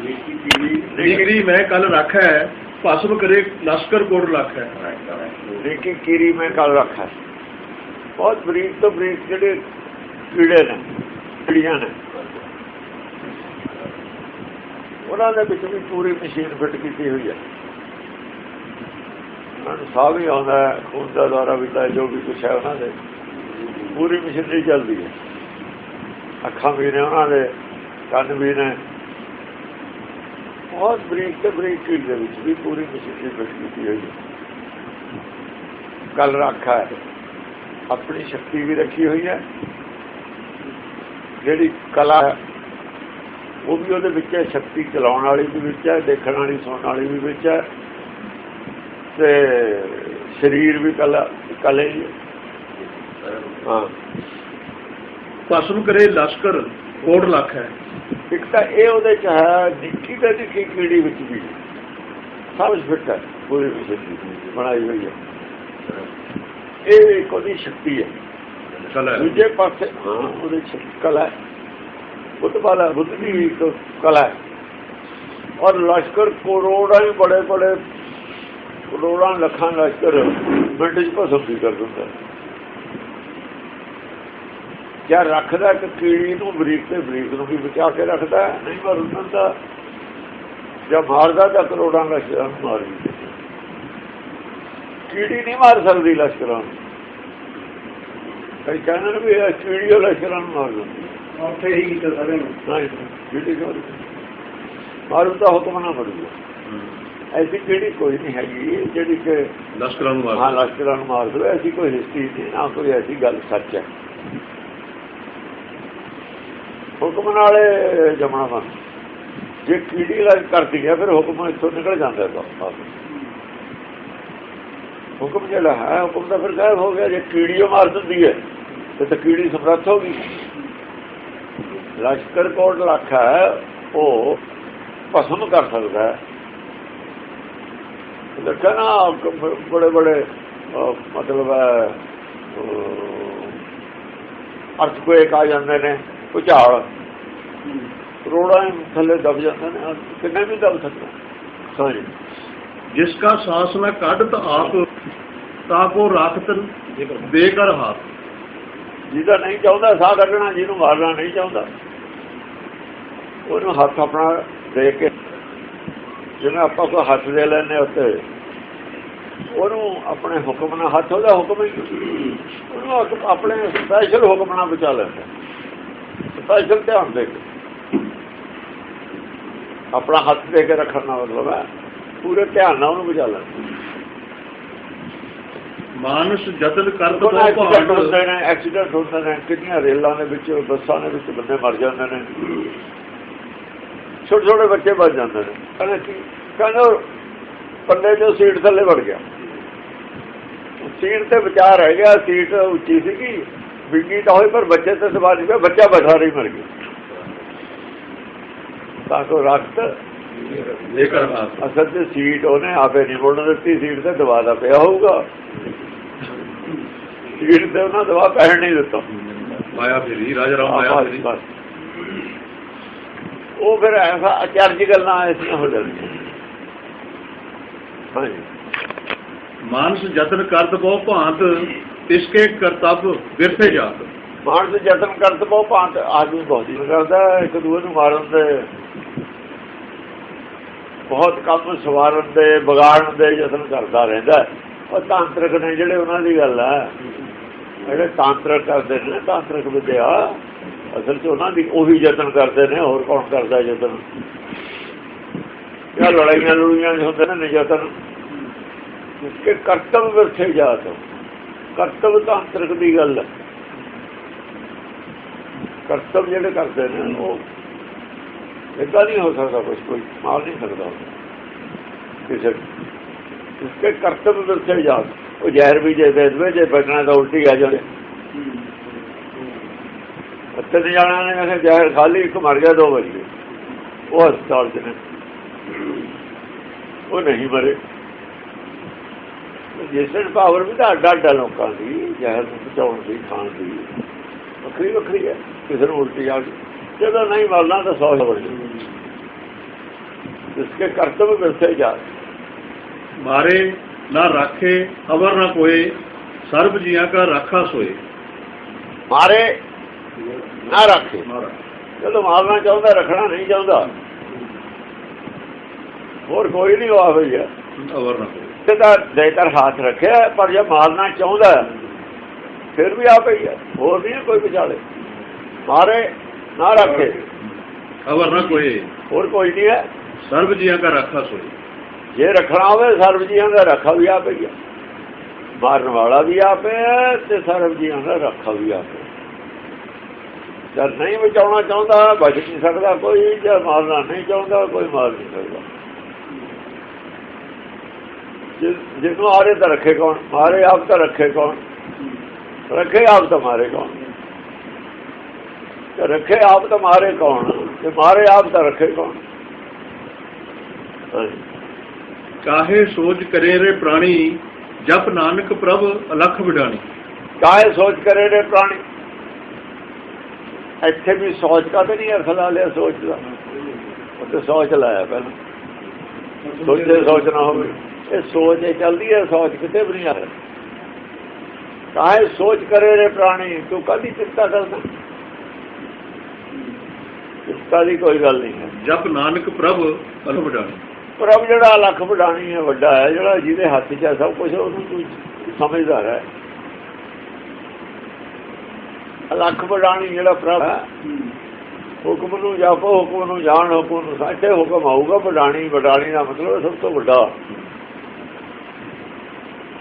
ਨਿਕਰੀ ਮੈਂ ਕੱਲ ਰੱਖਾ ਹੈ ਭਸਮ ਕਰੇ ਲਸ਼ਕਰ ਕੋਟ ਰੱਖਾ ਹੈ। ਲੇਕਿਨ ਕੀਰੀ ਮੈਂ ਕੱਲ ਰੱਖਾ ਬਹੁਤ ਬਰੀਕ ਤੋਂ ਬਰੀਕ ਜਿਹੜੇ ਕੀੜੇ ਨੇ ਕੀੜੀਆਂ ਨੇ। ਉਹਨਾਂ ਦੇ ਵਿੱਚ ਵੀ ਪੂਰੀ ਮਸ਼ੀਨ ਫਿੱਟ ਕੀਤੀ ਹੋਈ ਹੈ। ਉਹਨਾਂ ਨੂੰ ਸਾਹ ਵੀ ਆਉਂਦਾ ਖੂਨ ਦਾ ਦੌਰਾ ਵੀ ਤਾਂ ਜੋ ਵੀ ਕੁਛ ਹੈ ਉਹਨਾਂ ਦੇ। ਪੂਰੀ ਮਸ਼ੀਨਰੀ ਚੱਲਦੀ ਹੈ। ਅੱਖਾਂ ਵੀ ਨੇ ਉਹਨਾਂ ਦੇ ਕੰਨ ਵੀ ਨੇ। ਬਹੁਤ ਬਰੀਕ ਤੇ ਬਰੀਕ ਕੀੜ ਦੇ ਵਿੱਚ ਵੀ ਪੂਰੀ ਮਸ਼ੀਨਰੀ ਫਿੱਟ ਕੀਤੀ ਹੋਈ ਹੈ। ਕੱਲ ਰੱਖਾ ਹੈ। ਆਪਣੀ ਸ਼ਕਤੀ ਵੀ ਰੱਖੀ ਹੋਈ ਹੈ। ਜਿਹੜੀ ਕਲਾ ਹੈ, ਉਹ ਵੀ ਉਹਦੇ ਵਿੱਚ ਹੈ। ਸ਼ਕਤੀ ਚਲਾਉਣ ਵਾਲੀ ਵੀ ਵਿੱਚ ਹੈ, ਦੇਖਣ ਵਾਲੀ, ਸੁਣਨ ਵਾਲੀ ਵੀ ਵਿੱਚ ਹੈ। ਤੇ ਸਰੀਰ ਵੀ ਕਲਾ, ਕਲੇ ਹੀ ਹਾਂ। ਭਸਮ ਕਰੇ ਲਸ਼ਕਰ ਕੋਟ ਲੱਖ ਹੈ। ਇੱਕ ਤਾਂ ਇਹ ਉਹਦੇ ਚ ਹੈ ਨਿੱਕੀ ਤੇ ਨਿੱਕੀ ਕੀੜੀ ਵਿੱਚ ਵੀ। ਸਭ ਫਿੱਟ ਹੈ ਪੂਰੀ ਵਿਸ਼ੇਸ਼ੀ ਬਣਾਈ ਹੋਈ ਹੈ। ਇਹ ਉਹਦੀ ਸ਼ਕਤੀ ਹੈ। ਕਲਾ ਦੂਜੇ ਪਾਸੇ ਉਹਦੇ ਚ ਕਲਾ ਹੈ। ਬੁੱਧ ਵਾਲਾ ਬੁੱਧ ਦੀ ਵੀ ਕਲਾ ਹੈ। ਔਰ ਲਸ਼ਕਰ ਕਰੋੜਾਂ ਹੀ ਬੜੇ ਬੜੇ ਕਰੋੜਾਂ ਲੱਖਾਂ ਲਸ਼ਕਰ ਮਿੰਟ ਚ ਭਸਮ ਵੀ ਕਰ ਦਿੰਦਾ ਹੈ। ਕਿਆ ਰੱਖਦਾ ਕਿ ਕੀੜੀ ਨੂੰ ਬਰੀਕ ਤੇ ਬਰੀਕ ਨੂੰ ਵੀ ਬਚਾ ਕੇ ਰੱਖਦਾ ਹੈ? ਨਹੀਂ ਮਰਨ ਦਿੰਦਾ ਜਾਂ ਮਾਰਦਾ ਤਾਂ ਕਰੋੜਾਂ ਲਸ਼ਕਰਾਂ ਨੂੰ ਮਾਰ ਦਿੰਦਾ। ਕੀੜੀ ਨਹੀਂ ਮਾਰ ਸਕਦੀ ਲਸ਼ਕਰਾਂ ਨੂੰ। ਕਈ ਕਹਿੰਦੇ ਨੇ ਵੀ ਇਹ ਕੀੜੀ ਉਹ ਲਸ਼ਕਰਾਂ ਨੂੰ ਮਾਰ ਦਿੰਦੀ। ਉੱਥੇ ਹੀ ਕੀਤਾ ਸਾਰੇ ਨਹੀਂ ਕੀੜੀ ਕਿਉਂ? ਮਾਰੂ ਤਾਂ ਹੁਕਮ ਨਾ ਪੜੂਗਾ ਐਸੀ ਕਿਹੜੀ ਕੋਈ ਨਹੀਂ ਹੈਗੀ ਜਿਹੜੀ ਕਿ ਲਸ਼ਕਰਾਂ ਨੂੰ ਹਾਂ ਮਾਰ ਲਸ਼ਕਰਾਂ ਨੂੰ ਮਾਰ ਦੇਵੇ। ਐਸੀ ਕੋਈ ਹਿਸਟਰੀ ਨਹੀਂ ਨਾ ਕੋਈ ਐਸੀ ਗੱਲ ਸੱਚ ਹੈ। ਹੁਕਮ ਨਾਲੇ ਜਮਣਾ ਬਣ ਜੇ ਕੀੜੀ ਲੱਗ ਕਰਦੀ ਹੈ, ਫਿਰ ਹੁਕਮ ਇੱਥੋਂ ਨਿਕਲ ਜਾਂਦਾ ਹੈ ਹੁਕਮ ਜਿਹੜਾ ਹੈ, ਹੁਕਮ ਤਾਂ ਫਿਰ ਗਾਇਬ ਹੋ ਗਿਆ। ਜੇ ਕੀੜੀ ਉਹ ਮਾਰ ਦਿੰਦੀ ਹੈ, ਤੇ ਤਾਂ ਕੀੜੀ ਸਮਰੱਥ ਹੋ ਗਈ। ਲਸ਼ਕਰ ਕੋਟ ਲੱਖ ਹੈ, ਉਹ ਭਸਮ ਕਰ ਸਕਦਾ ਹੈ। ਦੇਖਿਆ ਬੜੇ ਬੜੇ ਮਤਲਬ ਅਰਥਕੁਏਕ ਆ ਜਾਂਦੇ ਨੇ। ਭੁਚਾਲ। ਕਰੋੜਾਂ ਹੀ ਥੱਲੇ ਦਬ ਜਾਂਦੇ ਨੇ। ਕਿੰਨੇ ਵੀ ਦਬ ਸਕਦੇ ਹਾਂਜੀ। ਜਿਸ ਕਾ ਸਾਸ ਮੈਂ ਕੱਢਤ ਆਪ ਤਾਂ ਕੋ ਰਾਖਤ ਬੇਕਰ ਹਾਥ ਜਿਹਦਾ ਨਹੀਂ ਚਾਹੁੰਦਾ ਸਾਹ ਕੱਢਣਾ ਜਿਹਨੂੰ ਮਾਰਨਾ ਨਹੀਂ ਚਾਹੁੰਦਾ। ਉਹਨੂੰ ਹੱਥ ਆਪਣਾ ਦੇ ਕੇ ਜਿਵੇਂ ਆਪਾਂ ਕੋਈ ਹੱਥ ਦੇ ਲੈਨੇ ਉੱਤੇ ਉਹਨੂੰ ਆਪਣੇ ਹੁਕਮ ਨਾਲ ਹੱਥ ਉਹਦਾ ਹੁਕਮ ਹੀ ਉਹਨੂੰ ਆਪ- ਆਪਣੇ ਸਪੈਸ਼ਲ ਹੁਕਮ ਨਾਲ ਬਚਾ ਲੈਂਦਾ ਸਪੈਸ਼ਲ ਧਿਆਨ ਦੇ ਕੇ ਆਪਣਾ ਹੱਥ ਦੇ ਕੇ ਰੱਖਣ ਦਾ ਮਤਲਬ ਹੈ ਪੂਰੇ ਧਿਆਨ ਨਾਲ ਉਹਨੂੰ ਬਚਾ ਲੈਂਦਾ ਮਾਨਸ ਜਤਨ ਕਰਤ ਉਹਨਾਂ ਕੋ ਐਕਸੀਡੈਂਟ ਭਾਂਡ। ਹੁੰਦੇ ਨੇ ਐਕਸੀਡੈਂਟ ਹੁੰਦੇ ਨੇ ਕਿੰਨੀਆਂ ਰੇਲਾਂ ਦੇ ਵਿੱਚ ਬੱਸਾਂ ਦੇ ਵਿੱਚ ਬੰਦੇ ਮਰ ਜਾਂਦੇ ਨੇ। ਛੋਟੇ ਛੋਟੇ ਬੱਚੇ ਬਚ ਜਾਂਦੇ ਨੇ। ਕਹਿੰਦੇ ਕੀ ਕਹਿੰਦੇ ਪੱਲੇ ਜੋ ਸੀਟ ਥੱਲੇ ਵੜ ਗਿਆ। ਸੀਟ ਤੇ ਵਿਚਾਰ ਰਹਿ ਗਿਆ ਸੀਟ ਉੱਚੀ ਸੀਗੀ। ਵਿੰਗੀ ਤਾਂ ਹੋਈ ਪਰ ਬੱਚੇ ਤੇ ਸਵਾਰ ਨਹੀਂ ਪਿਆ ਬੱਚਾ ਬੈਠਾ ਰਹੀ ਮਰ ਗਿਆ ਤਾਂ ਕੋ ਰਖਤ ਬੇਕਰ ਹਾਥ ਅਸਲ ਤੇ ਸੀਟ ਉਹਨੇ ਆਪੇ ਨਹੀਂ ਮੋੜਨ ਦਿੱਤੀ ਸੀਟ ਤੇ ਦਬਾ ਦਾ ਪਿਆ ਹੋਊਗਾ ਸੀਟ ਤੇ ਉਹਨਾਂ ਦਬਾ ਪੈਣ ਨਹੀਂ ਦਿੱਤਾ ਮਾਇਆ ਫੇਰੀ ਰਾਜਾ ਰਾਮ ਮਾਇਆ ਬਸ, ਫੇਰੀ ਬਸ। ਉਹ ਫਿਰ ਐਸਾ ਅਚਰਜ ਗੱਲਾਂ ਐਸੀਆਂ ਹੋ ਜਾਂਦੀਆਂ ਹਾਂਜੀ ਮਾਨਸ ਜਤਨ ਕਰਤ ਕੋ ਭਾਂਤ ਤਿਸਕੇ ਕਰਤੱਵ ਵਿਰਥੇ ਜਾਤ ਮਾਨਸ ਯਤਨ ਕਰਤ ਬਹੁ ਭਾਂਤ ਆਦਮੀ ਬਹੁਤ ਹੀ ਕਰਦਾ ਇੱਕ ਦੂਏ ਨੂੰ ਮਾਰਨ ਦੇ, ਬਹੁਤ ਕੰਮ ਸਵਾਰਨ ਦੇ, ਵਿਗਾੜਨ ਦੇ ਯਤਨ ਕਰਦਾ ਰਹਿੰਦਾ ਉਹ ਤਾਂਤਰਿਕ ਨੇ ਜਿਹੜੇ ਉਹਨਾਂ ਦੀ ਗੱਲ ਹੈ, ਜਿਹੜੇ ਤਾਂਤਰਿਕ ਕਰਦੇ ਨੇ, ਤਾਂਤਰਿਕ ਵਿਦਿਆ, ਅਸਲ 'ਚ ਉਹਨਾਂ ਦੀ ਉਹੀ ਯਤਨ ਕਰਦੇ ਨੇ, ਹੋਰ ਕੌਣ ਕਰਦਾ ਯਤਨ? ਇਹ ਲੜਾਈਆਂ ਲੜੂਈਆਂ ਹੁੰਦੇ ਨੇ ਯਤਨ, ਕਿ ਕਰਤਵ ਵਿਰਥੇ ਜਾਤ ਕਰਤਵ ਤਾਂਤਰਿਕ ਦੀ ਗੱਲ ਹੈ। ਕਰਤਵ ਜਿਹੜੇ ਕਰਦੇ ਨੇ, ਉਹ ਇਦਾਂ ਨਹੀਂ ਹੋ ਸਕਦਾ ਕੁਝ ਕੋਈ ਮਾਰ ਨਹੀਂ ਸਕਦਾ। ਕਿਸੇ ਇਸਕੇ ਕਰਤਵ ਵਿਰਥੇ ਜਾਤ ਉਹ ਜ਼ਹਿਰ ਵੀ ਜੇ ਦੇ ਦੇਵੇ, ਜੇ ਬਚਣਾ ਤਾਂ ਉਲਟੀ ਆ ਜਾਵੇ। ਅੱਤੇ ਤੇ ਜਾਣਾ ਨੇ ਕਹਿੰਦੇ ਜ਼ਹਿਰ ਖਾਲੀ, ਇੱਕ ਮਰ ਗਿਆ ਦੋ ਵਜੇ ਉਹ ਹਸਪਤਾਲ ਚ ਨੇ। ਉਹ ਨਹੀਂ ਮਰੇ। ਜੇਸਨ ਪਾਵਰ ਵੀ ਤਾਂ ਅੱਡਾ ਅੱਡਾ ਲੋਕਾਂ ਦੀ ਜ਼ਹਿਰ ਨੂੰ ਬਚਾਉਣ ਦੀ ਖਾਣ ਦੀ। ਵੱਖਰੀ ਵੱਖਰੀ ਹੈ ਕਿਸੇ ਨੂੰ ਉਲਟੀ ਆ ਗਈ। ਜਦੋਂ ਨਹੀਂ ਮਰਨਾ ਤਾਂ ਸੌ ਵੜ ਜਿਸਕੇ ਕਰਤਵ ਵਿਰਸੇ ਜਾ। ਮਾਰੇ ਨਾ ਰਾਖੇ ਅਵਰ ਨਾ ਕੋਏ ਸਰਬ ਜੀਆਂ ਕਾ ਰਾਖਾ ਸੋਏ। ਮਾਰੇ ਨਾ ਰੱਖੇ। ਜਦੋਂ ਮਾਰਨਾ ਚਾਹੁੰਦਾ ਰੱਖਣਾ ਨਹੀਂ ਚਾਹੁੰਦਾ। ਹੋਰ ਕੋਈ ਨਹੀਂ ਹੋਈ ਹੈ ਅਵਰ ਨਾ ਕੋਏ ਤੇ ਤਾਂ ਦੇਤਰ ਹੱਥ ਰੱਖਿਆ ਪਰ ਜੇ ਮਾਰਨਾ ਚਾਹੁੰਦਾ ਫਿਰ ਵੀ ਆਪੇ ਹੀ ਹੈ ਹੋਰ ਨਹੀਂ ਕੋਈ ਵਿਚਾਲੇ। ਮਾਰੇ ਨਾ ਰੱਖੇ। ਅਵਰ ਨਾ ਕੋਏ ਹੋਰ ਕੋਈ ਨਹੀਂ ਹੈ ਸਰਬ ਜੀਆਂ ਕਾ ਰਾਖਾ ਸੋਏ ਜੇ ਰੱਖਣਾ ਹੋਵੇ ਸਰਬ ਜੀਆਂ ਦਾ ਰੱਖਾ ਵੀ ਆਪੇ ਹੀ ਹੈ ਮਾਰਨ ਵਾਲਾ ਵੀ ਆਪੇ ਹੈ ਤੇ ਸਰਬ ਜੀਆਂ ਦਾ ਰੱਖਾ ਵੀ ਆਪੇ। ਜਦ ਨਹੀਂ ਬਚਾਉਣਾ ਚਾਹੁੰਦਾ ਬਚ ਨਹੀਂ ਸਕਦਾ ਕੋਈ ਜੇ ਮਾਰਨਾ ਨਹੀਂ ਚਾਹੁੰਦਾ ਕੋਈ ਮਾਰ ਨਹੀਂ ਸਕਦਾ। ਜਿਸ- ਜਿਹਨੂੰ ਆਰੇ ਤਾਂ ਰੱਖੇ ਕੌਣ? ਮਾਰੇ ਆਪ ਤਾਂ ਰੱਖੇ ਕੌਣ? ਰੱਖੇ ਆਪ ਤਾਂ ਮਾਰੇ ਕੌਣ? ਤੇ ਰੱਖੇ ਆਪ ਤਾਂ ਮਾਰੇ ਕੌਣ? ਤੇ ਮਾਰੇ ਆਪ ਤਾਂ ਰੱਖੇ ਕੌਣ। ਕਾਹੇ ਸੋਚ ਕਰੇ ਰੇ ਪ੍ਰਾਣੀ ਜਪ ਨਾਨਕ ਪ੍ਰਭ ਅਲਖ ਵਿਡਾਣੀ। ਕਾਹੇ ਸੋਚ ਕਰੇ ਨੇ ਪ੍ਰਾਣੀ? ਇੱਥੇ ਵੀ ਸੋਚ ਕਾ ਤੇ ਨਹੀਂ ਅਰਥ ਲਾ ਲਿਆ ਸੋਚ ਦਾ? ਉੱਥੇ ਸੋਚ ਲਾਇਆ ਪਹਿਲਾਂ। ਸੋਚ ਨਾ ਹੋਵੇ। ਇਹ ਸੋਚ ਇਹ ਚੱਲਦੀ ਹੈ ਸੋਚ ਕਿਤੇ ਵੀ ਨਹੀਂ ਆ ਰਹੀ। ਕਾਹੇ ਸੋਚ ਕਰੇ ਰੇ ਪ੍ਰਾਣੀ ਤੂੰ ਕਦੀ ਚਿੰਤਾ ਕਰਦਾ? ਚਿੰਤਾ ਦੀ ਕੋਈ ਗੱਲ ਨਹੀਂ ਹੈ। ਜਪ ਨਾਨਕ ਪ੍ਰਭ ਅਲਖ ਵਿਡਾਣੀ ਪ੍ਰਭ ਜਿਹੜਾ ਲੱਖ ਵਡਾਣੀ ਹੈ ਵੱਡਾ ਹੈ ਜਿਹੜਾ ਜਿਹਦੇ ਹੱਥ 'ਚ ਹੈ ਸਭ ਕੁਝ ਉਹਨੂੰ ਤੂੰ ਸਮਝਦਾਰ ਹੈ। ਲੱਖ ਵਡਾਣੀ ਜਿਹੜਾ ਪ੍ਰਭ ਹੁਕਮ ਨੂੰ ਜਾਪੋ ਹੁਕਮ ਨੂੰ ਜਾਣ ਹੁਕਮ ਨੂੰ ਸਾਚੇ ਹੁਕਮ ਆਊਗਾ ਵਡਾਣੀ ਵਡਾਣੀ ਦਾ ਮਤਲਬ ਸਭ ਤੋਂ ਵੱਡਾ।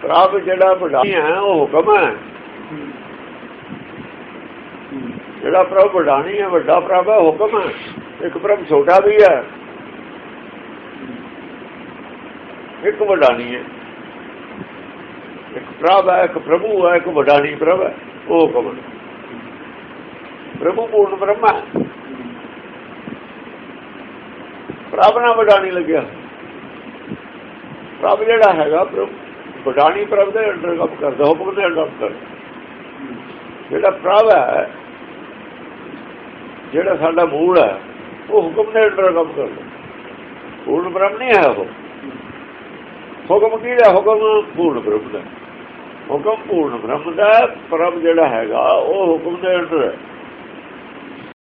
ਪ੍ਰਭ ਜਿਹੜਾ ਵਡਾਣੀ ਹੈ, ਉਹ ਹੁਕਮ ਹੈ। ਜਿਹੜਾ ਪ੍ਰਭ ਵਡਾਣੀ ਹੈ, ਵੱਡਾ ਪ੍ਰਭ ਹੈ ਹੁਕਮ ਹੈ। ਇੱਕ ਪ੍ਰਭ ਛੋਟਾ ਵੀ ਹੈ। ਇੱਕ ਵਡਾਣੀ ਹੈ। ਇੱਕ ਪ੍ਰਭ ਹੈ, ਇੱਕ ਪ੍ਰਭੂ ਹੈ, ਇੱਕ ਵਡਾਣੀ ਪ੍ਰਭ ਹੈ, ਉਹ ਹੁਕਮ ਹੈ। ਪ੍ਰਭੂ ਪੂਰਨ ਬ੍ਰਹਮਾ ਹੈ। ਪ੍ਰਭ ਨਾਲ ਵਡਾਣੀ ਲੱਗਿਆ। ਪ੍ਰਭ ਜਿਹੜਾ ਹੈਗਾ, ਪ੍ਰਭੂ। ਵਡਾਣੀ ਪ੍ਰਭ ਦੇ ਅੰਡਰ ਕੰਮ ਕਰਦਾ, ਹੁਕਮ ਦੇ ਅੰਡਰ ਕਰਦਾ। ਜਿਹੜਾ ਪ੍ਰਭ ਹੈ, ਜਿਹੜਾ ਸਾਡਾ ਮੂਲ ਹੈ, ਉਹ ਹੁਕਮ ਦੇ ਅੰਡਰ ਕੰਮ ਕਰਦਾ। ਪੂਰਨ ਬ੍ਰਹਮ ਨਹੀਂ ਹੈ ਉਹ। ਹੁਕਮ ਕੀ ਕਿਹੜਾ ਹੁਕਮ ਪੂਰਨ ਬ੍ਰਹਮ ਦਾ। ਹੁਕਮ ਪੂਰਨ ਬ੍ਰਹਮ ਦਾ, ਪ੍ਰਭ ਜਿਹੜਾ ਹੈਗਾ, ਉਹ ਹੁਕਮ ਦੇ ਅੰਡਰ ਹੈ।